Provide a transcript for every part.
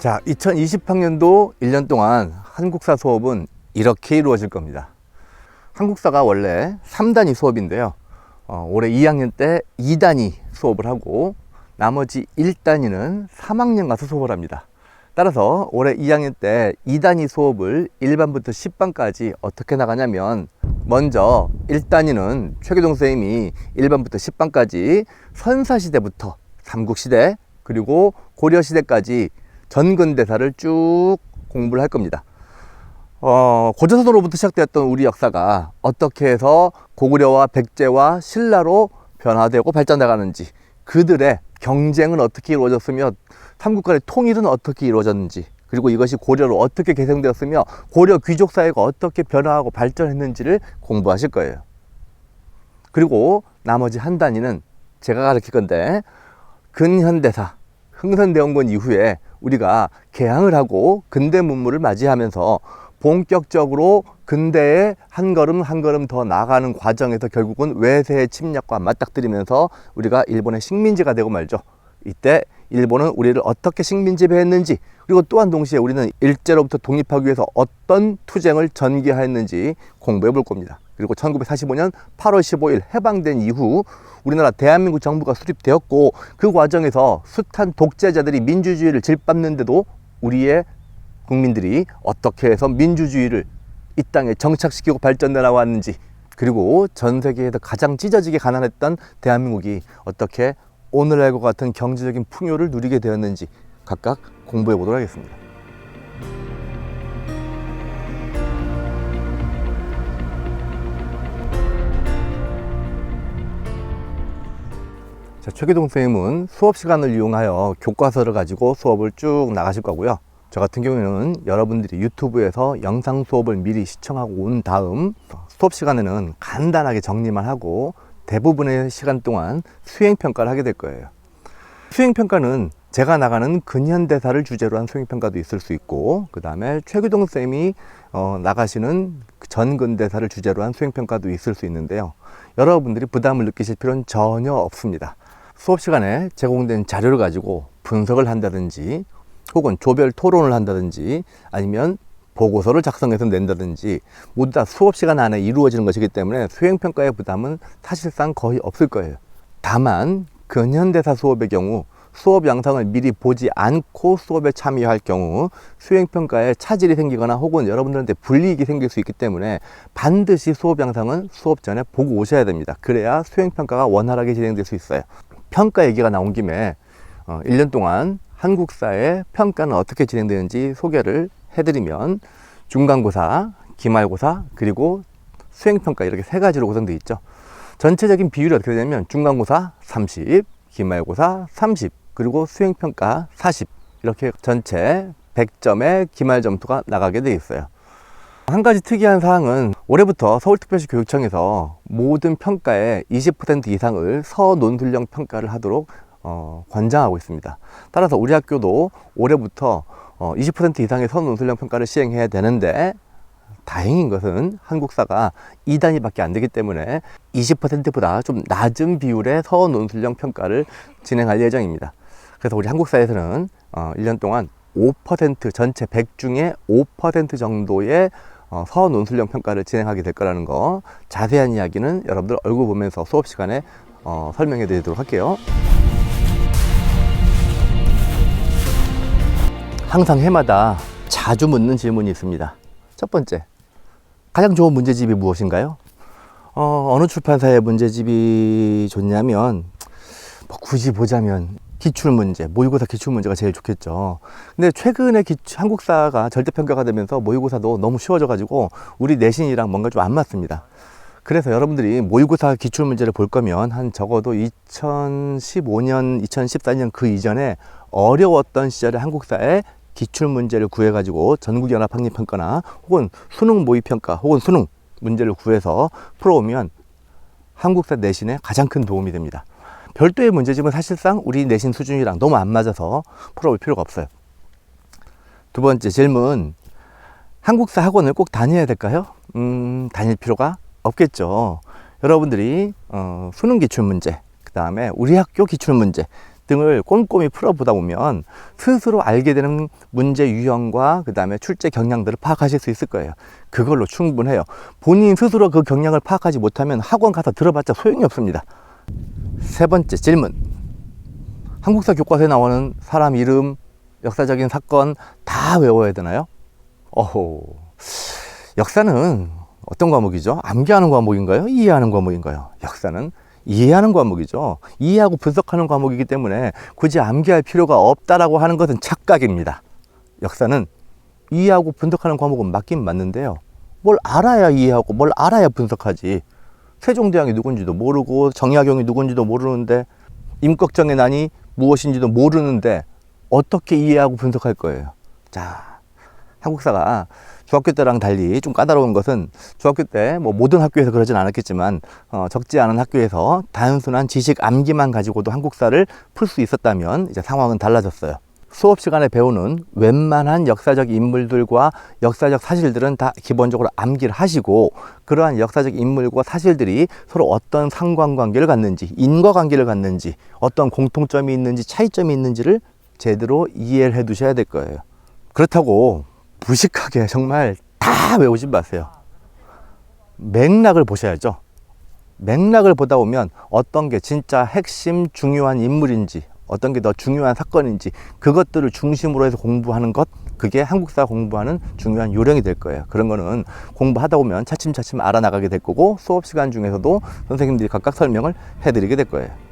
자, 2020학년도 1년 동안 한국사 수업은 이렇게 이루어질 겁니다. 한국사가 원래 3단위 수업인데요. 어, 올해 2학년 때 2단위 수업을 하고 나머지 1단위는 3학년 가서 수업을 합니다. 따라서 올해 2학년 때 2단위 수업을 1반부터 10반까지 어떻게 나가냐면 먼저 1단위는 최교동 선생님이 1반부터 10반까지 선사시대부터 삼국시대 그리고 고려시대까지 전근대사를 쭉 공부를 할 겁니다. 어, 고조선으로부터 시작되었던 우리 역사가 어떻게 해서 고구려와 백제와 신라로 변화되고 발전해가는지 그들의 경쟁은 어떻게 이루어졌으며 삼국 간의 통일은 어떻게 이루어졌는지 그리고 이것이 고려로 어떻게 개성되었으며 고려 귀족 사회가 어떻게 변화하고 발전했는지를 공부하실 거예요. 그리고 나머지 한 단위는 제가 가르칠 건데 근현대사 흥선대원군 이후에 우리가 개항을 하고 근대 문물을 맞이하면서 본격적으로 근대에 한 걸음 한 걸음 더 나아가는 과정에서 결국은 외세의 침략과 맞닥뜨리면서 우리가 일본의 식민지가 되고 말죠. 이때 일본은 우리를 어떻게 식민지 배했는지 그리고 또한 동시에 우리는 일제로부터 독립하기 위해서 어떤 투쟁을 전개하였는지 공부해 볼 겁니다. 그리고 1945년 8월 15일 해방된 이후 우리나라 대한민국 정부가 수립되었고 그 과정에서 숱한 독재자들이 민주주의를 질밟는데도 우리의 국민들이 어떻게 해서 민주주의를 이 땅에 정착시키고 발전해 나왔는지 그리고 전 세계에서 가장 찢어지게 가난했던 대한민국이 어떻게 오늘날과 같은 경제적인 풍요를 누리게 되었는지 각각 공부해 보도록 하겠습니다. 자, 최기동 선생님은 수업 시간을 이용하여 교과서를 가지고 수업을 쭉 나가실 거고요. 저 같은 경우에는 여러분들이 유튜브에서 영상 수업을 미리 시청하고 온 다음 수업 시간에는 간단하게 정리만 하고 대부분의 시간 동안 수행평가를 하게 될 거예요. 수행평가는 제가 나가는 근현대사를 주제로 한 수행평가도 있을 수 있고, 그 다음에 최규동 쌤이 어, 나가시는 전근대사를 주제로 한 수행평가도 있을 수 있는데요. 여러분들이 부담을 느끼실 필요는 전혀 없습니다. 수업 시간에 제공된 자료를 가지고 분석을 한다든지, 혹은 조별 토론을 한다든지, 아니면 보고서를 작성해서 낸다든지 모두 다 수업 시간 안에 이루어지는 것이기 때문에 수행평가의 부담은 사실상 거의 없을 거예요. 다만 근현대사 수업의 경우 수업 영상을 미리 보지 않고 수업에 참여할 경우 수행평가에 차질이 생기거나 혹은 여러분들한테 불이익이 생길 수 있기 때문에 반드시 수업 영상은 수업 전에 보고 오셔야 됩니다. 그래야 수행평가가 원활하게 진행될 수 있어요. 평가 얘기가 나온 김에 어, 1년 동안 한국사의 평가는 어떻게 진행되는지 소개를 해드리면 중간고사, 기말고사, 그리고 수행평가 이렇게 세 가지로 구성되어 있죠. 전체적인 비율이 어떻게 되냐면 중간고사 30, 기말고사 30, 그리고 수행평가 40 이렇게 전체 100점의 기말 점수가 나가게 되어 있어요. 한 가지 특이한 사항은 올해부터 서울특별시 교육청에서 모든 평가의 20% 이상을 서논술형 평가를 하도록 어, 권장하고 있습니다. 따라서 우리 학교도 올해부터 어, 20% 이상의 선논술형 평가를 시행해야 되는데 다행인 것은 한국사가 2단위밖에 안 되기 때문에 20%보다 좀 낮은 비율의 서논술형 평가를 진행할 예정입니다. 그래서 우리 한국사에서는 어, 1년 동안 5% 전체 100 중에 5% 정도의 어, 서논술형 평가를 진행하게 될 거라는 거 자세한 이야기는 여러분들 얼굴 보면서 수업 시간에 어, 설명해 드리도록 할게요. 항상 해마다 자주 묻는 질문이 있습니다. 첫 번째, 가장 좋은 문제집이 무엇인가요? 어, 어느 출판사의 문제집이 좋냐면, 뭐 굳이 보자면, 기출 문제, 모의고사 기출 문제가 제일 좋겠죠. 근데 최근에 기출, 한국사가 절대평가가 되면서 모의고사도 너무 쉬워져가지고, 우리 내신이랑 뭔가 좀 안 맞습니다. 그래서 여러분들이 모의고사 기출 문제를 볼 거면, 한 적어도 2015년, 2014년 그 이전에 어려웠던 시절에 한국사에 기출 문제를 구해 가지고 전국연합 학립평가나 혹은 수능 모의평가 혹은 수능 문제를 구해서 풀어오면 한국사 내신에 가장 큰 도움이 됩니다. 별도의 문제집은 사실상 우리 내신 수준이랑 너무 안 맞아서 풀어볼 필요가 없어요. 두 번째 질문. 한국사 학원을 꼭 다녀야 될까요? 음, 다닐 필요가 없겠죠. 여러분들이 어, 수능 기출 문제, 그 다음에 우리 학교 기출 문제, 등을 꼼꼼히 풀어보다 보면 스스로 알게 되는 문제 유형과 그 다음에 출제 경향들을 파악하실 수 있을 거예요. 그걸로 충분해요. 본인 스스로 그 경향을 파악하지 못하면 학원 가서 들어봤자 소용이 없습니다. 세 번째 질문. 한국사 교과서에 나오는 사람 이름, 역사적인 사건 다 외워야 되나요? 어호. 역사는 어떤 과목이죠? 암기하는 과목인가요? 이해하는 과목인가요? 역사는 이해하는 과목이죠. 이해하고 분석하는 과목이기 때문에 굳이 암기할 필요가 없다라고 하는 것은 착각입니다. 역사는 이해하고 분석하는 과목은 맞긴 맞는데요. 뭘 알아야 이해하고 뭘 알아야 분석하지. 세종대왕이 누군지도 모르고 정약용이 누군지도 모르는데 임꺽정의 난이 무엇인지도 모르는데 어떻게 이해하고 분석할 거예요. 자, 한국사가 중학교 때랑 달리 좀 까다로운 것은 중학교 때 뭐 모든 학교에서 그러진 않았겠지만 어, 적지 않은 학교에서 단순한 지식 암기만 가지고도 한국사를 풀 수 있었다면 이제 상황은 달라졌어요. 수업 시간에 배우는 웬만한 역사적 인물들과 역사적 사실들은 다 기본적으로 암기를 하시고 그러한 역사적 인물과 사실들이 서로 어떤 상관관계를 갖는지 인과관계를 갖는지 어떤 공통점이 있는지 차이점이 있는지를 제대로 이해를 해 두셔야 될 거예요. 그렇다고 무식하게 정말 다 외우지 마세요. 맥락을 보셔야죠. 맥락을 보다 보면 어떤 게 진짜 핵심 중요한 인물인지 어떤 게 더 중요한 사건인지 그것들을 중심으로 해서 공부하는 것 그게 한국사 공부하는 중요한 요령이 될 거예요. 그런 거는 공부하다 보면 차츰차츰 알아나가게 될 거고 수업 시간 중에서도 선생님들이 각각 설명을 해드리게 될 거예요.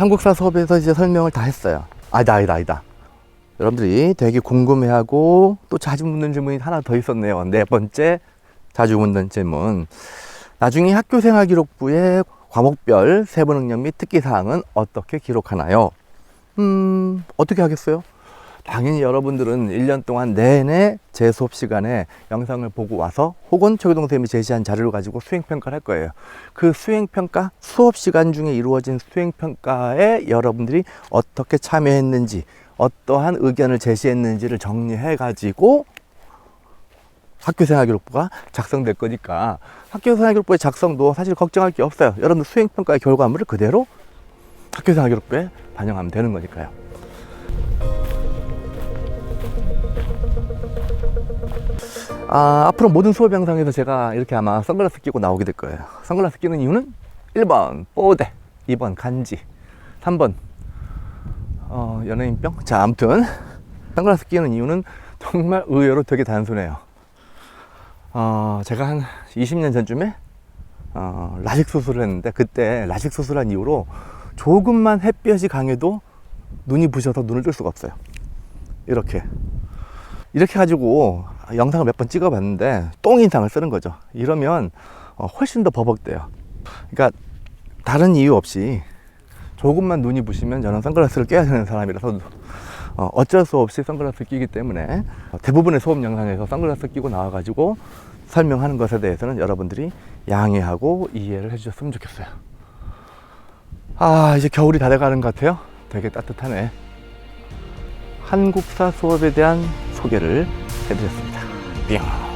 한국사 수업에서 이제 설명을 다 했어요. 아니다, 아니다, 아니다. 여러분들이 되게 궁금해하고 또 자주 묻는 질문이 하나 더 있었네요. 네 번째 자주 묻는 질문. 나중에 학교생활 기록부에 과목별 세부 능력 및 특기 사항은 어떻게 기록하나요? 음, 어떻게 하겠어요? 당연히 여러분들은 1년 동안 내내 제 수업 시간에 영상을 보고 와서 혹은 최교동 선생님이 제시한 자료를 가지고 수행평가를 할 거예요. 그 수행평가, 수업 시간 중에 이루어진 수행평가에 여러분들이 어떻게 참여했는지, 어떠한 의견을 제시했는지를 정리해 가지고 학교생활기록부가 작성될 거니까 학교생활기록부의 작성도 사실 걱정할 게 없어요. 여러분들 수행평가의 결과물을 그대로 학교생활기록부에 반영하면 되는 거니까요. 아, 앞으로 모든 수업 영상에서 제가 이렇게 아마 선글라스 끼고 나오게 될 거예요. 선글라스 끼는 이유는 1번 뽀대, 2번 간지, 3번 어, 연예인병. 자, 아무튼 선글라스 끼는 이유는 정말 의외로 되게 단순해요. 어, 제가 한 20년 전쯤에 어, 라식 수술을 했는데 그때 라식 수술한 이후로 조금만 햇볕이 강해도 눈이 부셔서 눈을 뜰 수가 없어요. 이렇게 이렇게 가지고 영상을 몇 번 찍어 봤는데 똥 인상을 쓰는 거죠. 이러면 어, 훨씬 더 버벅대요. 그러니까 다른 이유 없이 조금만 눈이 부시면 저는 선글라스를 껴야 되는 사람이라서 어, 어쩔 수 없이 선글라스를 끼기 때문에 대부분의 수업 영상에서 선글라스 끼고 나와가지고 설명하는 것에 대해서는 여러분들이 양해하고 이해를 해주셨으면 좋겠어요. 아 이제 겨울이 다 돼가는 것 같아요. 되게 따뜻하네. 한국사 수업에 대한 소개를 해드렸습니다. 뿅.